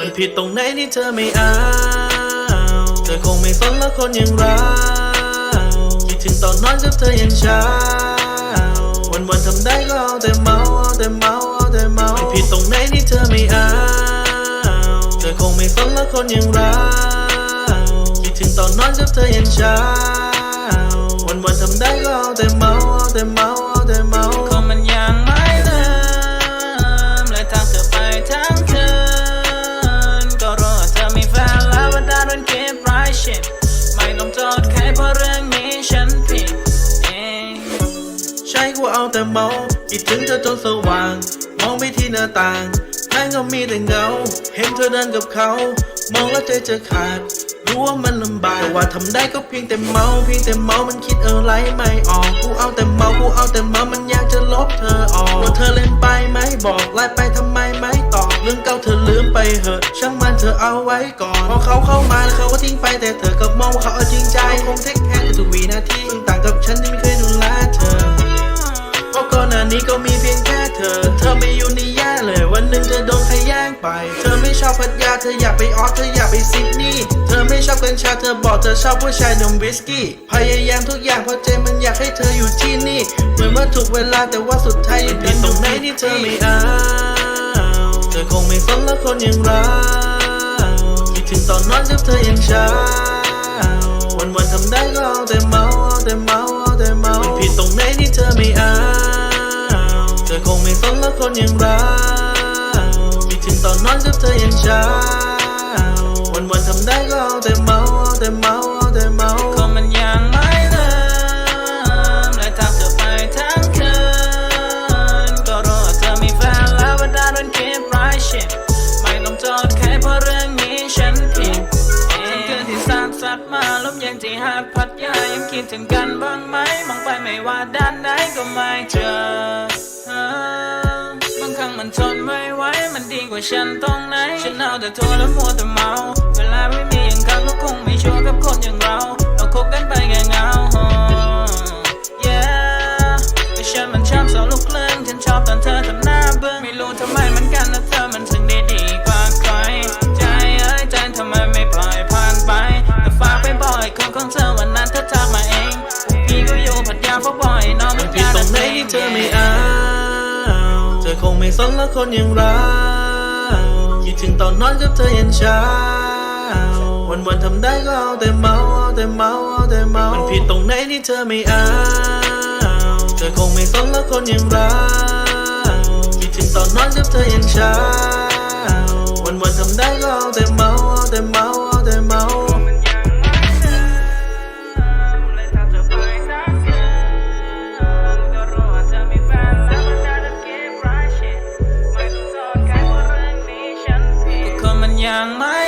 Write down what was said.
มันผิดตรงไหนที่เธอไม่เอา เธอคงไม่สนแล้วคนอย่างเราคิดถึงตอนนอนกับเธอยันเช้า วันวันทำได้ก็เอาแต่เมาเอาแต่เมาเอาแต่เมามันผิดตรงไหนที่เธอไม่เอา เธอคงไม่สนแล้วคนอย่างเราคิดถึงตอนนอนกับเธอยันเช้า วันวันทำได้ก็เอาแต่เมาเอาแต่เมา เอาแต่เมาคิดถึงเธอจนสว่าง มองไปที่หน้าต่างนั่นก็มีแต่เงา เห็นเธอเดินกับเขา มองแล้วใจจะขาด รู้ว่ามันลำบากแต่ว่าทำได้ก็เพียงแต่เมา เพียงแต่เมา มันคิดอะไรไม่ออก กูเอาแต่เมา กูเอาแต่เมา มันอยากจะลบเธอออกว่าเธอเล่นไปไหมบอกไลน์ไปทำไมไม่ตอบ เรื่องเก่าเธอลืมไปเหอะ ช่างมันเธอเอาไว้ก่อน พอเขาเข้ามาแล้วเขาก็ทิ้งไปแต่เธอก็มองว่าเขาเอาจริงใจ คงเทคแคร์ทุกวินาทีต่างกับฉันที่ ก็มีเพียงแค่เธอ เธอไม่อยู่นี่แย่เลย วันหนึ่งเธอโดนใครแย่งไป เธอไม่ชอบพัทยา เธออยากไปออส เธออยากไปซิดนีย์ เธอไม่ชอบกัญชา เธอบอกเธอชอบผู้ชายนมวิสกี้ พยายามทุกอย่างเพราะใจมันอยากให้เธออยู่ที่นี่ เหมือนว่าถูกเวลาแต่ว่าสุดท้ายยังผิดตรงไหนที่เธอไม่เอาเธอคงไม่สนแล้วคนอย่างเราคิดถึงตอนนอนกับเธอยันเช้า วันวันทำได้ก็เอาแต่เมาเอาแต่เมาเอาแต่เมามันผิดตรงไหนที่เธอไม่เอา สนแล้วคนอย่างเราคิดถึงตอนนอนกับเธอยันเช้า วันวันๆทำได้ก็เอาแต่เมาเอาแต่เมาเอาแต่เมาก็มันยังไม่เริ่มเลยทางเธอไปทั้งคืนก็รู้ว่าเธอมีแฟนแล้วว่าได้โดนเก็บไรชิดไม่ต้องโทษใครเพราะเรื่องนี้ฉันผิดเองคืนที่สามสักมาลมเย็นที่หาดพัทยายังคิดถึงกันบ้างไหม มองไปไม่ว่าด้านไหนก็ไม่เจอ บางครั้งมันทนไม่ไหวมันดีกว่าฉันตรงไหน ฉันเอาแต่โทัวแล้วมัวแต่เมา เวลาไม่มีอย่างเขาก็คงไม่ชัวร์กับคนอย่างเรา เราคบกันไปแค่เงา yeah แต่ฉันมันชอบสาวลูกครึ่งฉันชอบตอนเธอทำหน้าเบิ่งไม่รู้ทำไมมือนกันนะเธอมันถึงได้ดีกว่าใคร ใจเอ้ยใจทำไมไม่ปล่อยผ่านไปแต่ฝากไปบ่อยคนของเธอวันนั้นเธอทักมาเอง พี่ก็อยู่พัทยาเพราะบ่อยน้องมัมันนผิดตรงไหนที่เธอไม่เอา ไม่สนแล้วคนอย่างเราคิดถึงตอนนอนกับเธอยันเช้า วันวันทำได้ก็เอาแต่เมาเอาแต่เมาเอาแต่เมา มันผิดตรงไหนที่เธอไม่เอา เธอคงไม่สนแล้วคนอย่างเราคิดถึงตอนนอนกับเธอยันเช้า วันวันทำได้ก็เอาแต่เมาเอาแต่เมา young, my